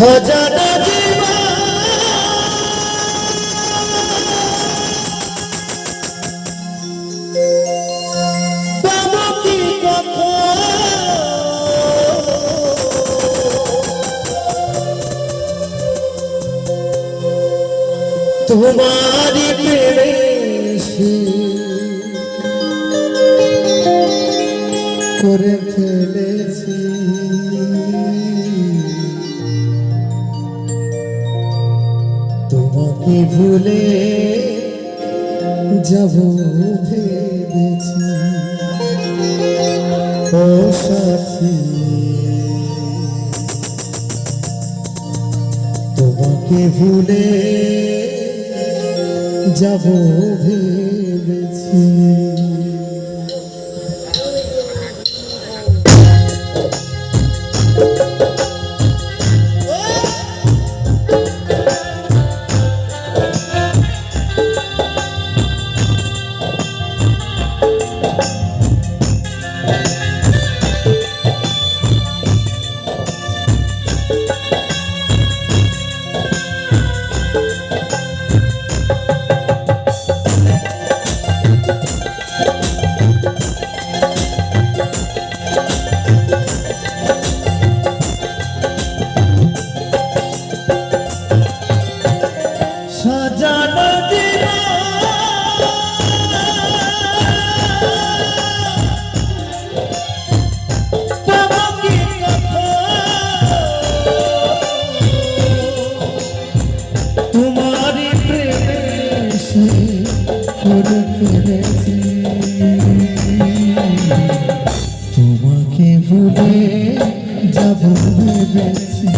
সাজানো? তোমারি পেরেছি করে ফেলেছি তোমাকে ভুলে যাব ভেবেছি। ও সাথী তোমাকে ভুলে যাব ভেবেছি। ভেবেছি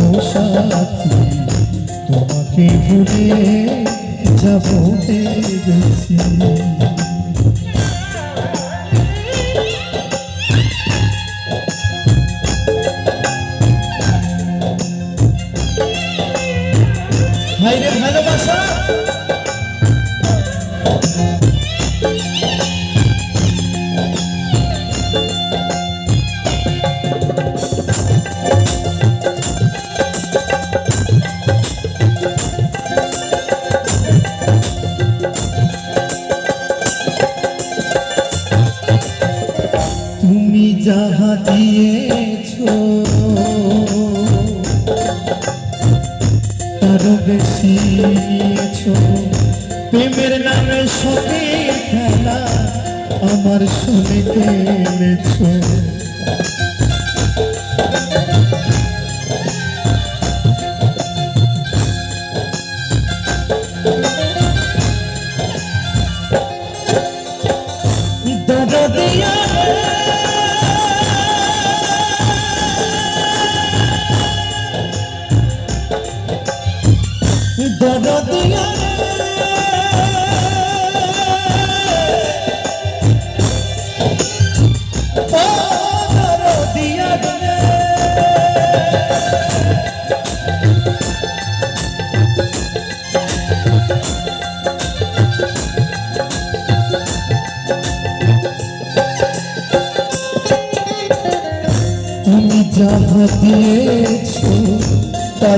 ও সাথী তোমাকে ভুলে যাব ভেবেছি প্রেমের নামে সবে খেলা আমার শুনিতে এনেছ দরদিয়া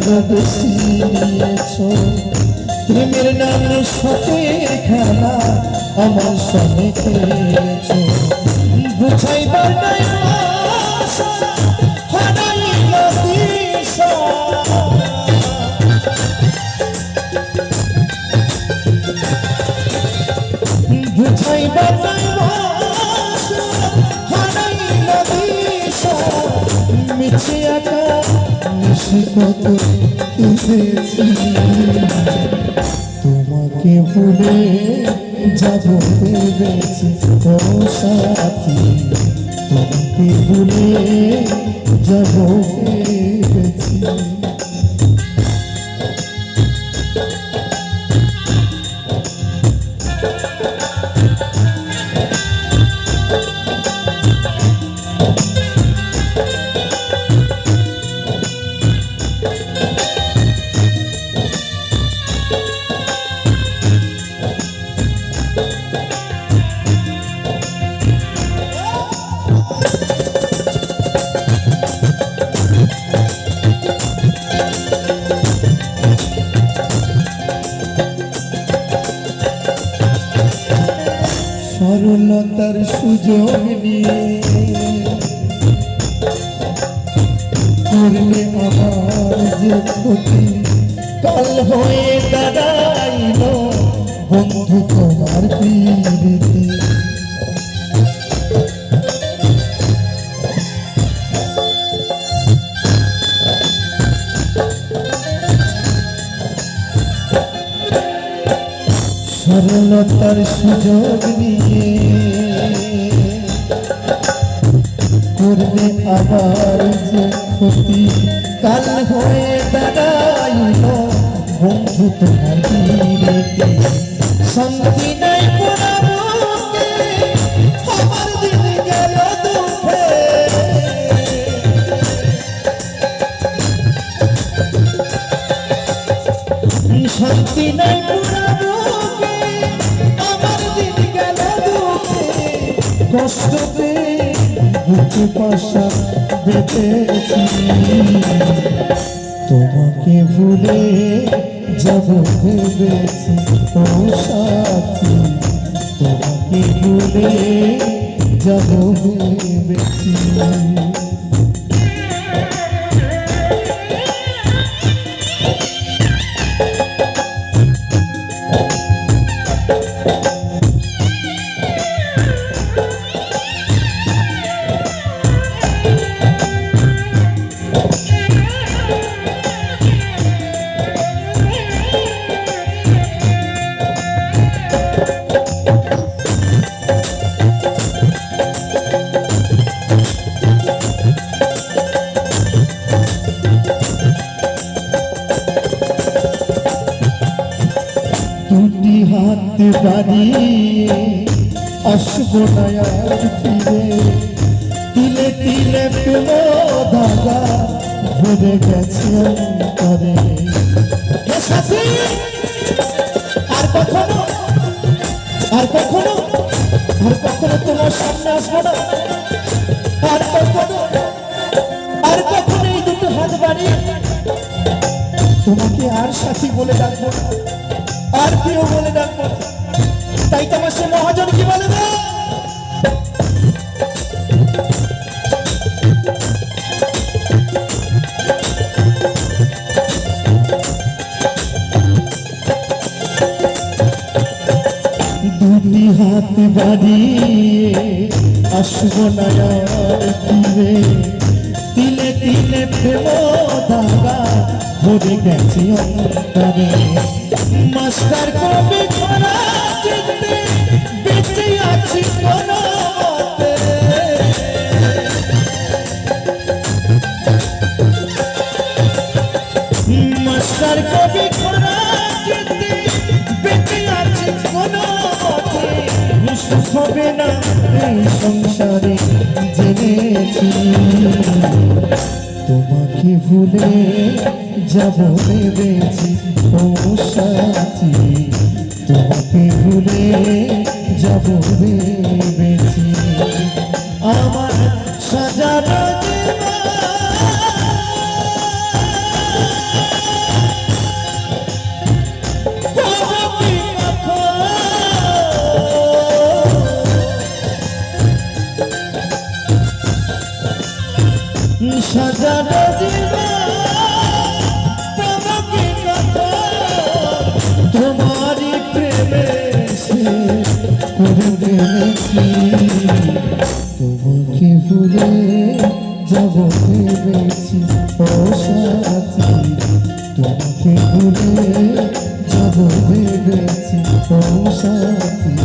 তার প্রেমের নামে সতের খেলা আমার সঙ্গে খেলেছ বুঝাইবার নাই। বুঝাইবার কত কেঁদেছি তোমাকে ভুলে যাব ভেবেছি ও সাথী। তোমাকে ভুলে যাব সরলতার সুযোগ নিয়ে আমার যে ক্ষতি কাল হয়ে দাঁড়াইল বন্ধু তোমার প্রীতি সরলতার সুযোগ নিয়ে করবে আবার যে ক্ষতি কাল হয়ে দাঁড়াইল, বন্ধু তোমার শান্তি নাই শান্তি নাই পুরাবুকে কষ্ট পেয়ে পাশা বেঁধেছি তোমাকে ভুলে যাব ভেবেছি ও তোমাকে ভুলে যাব ভেবেছি। দুটি হাত বাড়িয়ে আসব ফিরে তিলে তিলে প্রেম দাদা ভরে গেছে আর কখনো আর কখনো আর কখনো তোমার সামনে আসব না আর কখনো আর কখনো এই দুটো হাত বাড়িয়ে তোমাকে আর সাথী বলে ডাকবো না। আর কেউ বলে ডাকবো। তাই তোমার সে মহাজন কি বলে না দুটি হাত বাড়িয়ে আসব না তিলে তিলে প্রেম দাগা ভরে গেছে অন্তরে। মাস্টার কবে খরা চিনতে বেঁচে আছি কোনো মাস্টার কবি খরা যেতে, বেঁচে আছে কোনো সুখ হবে না, এই ভুলে যাব ভেবেছি ও সাথী তোমাকে ভুলে যাব ভেবেছি। আমার সাজানো ফেলেছি তোমাকে ভুলে যাব ভেবেছি ও সাথী। তোমাকে ভুলে যাব ভেবেছি ও সাথী।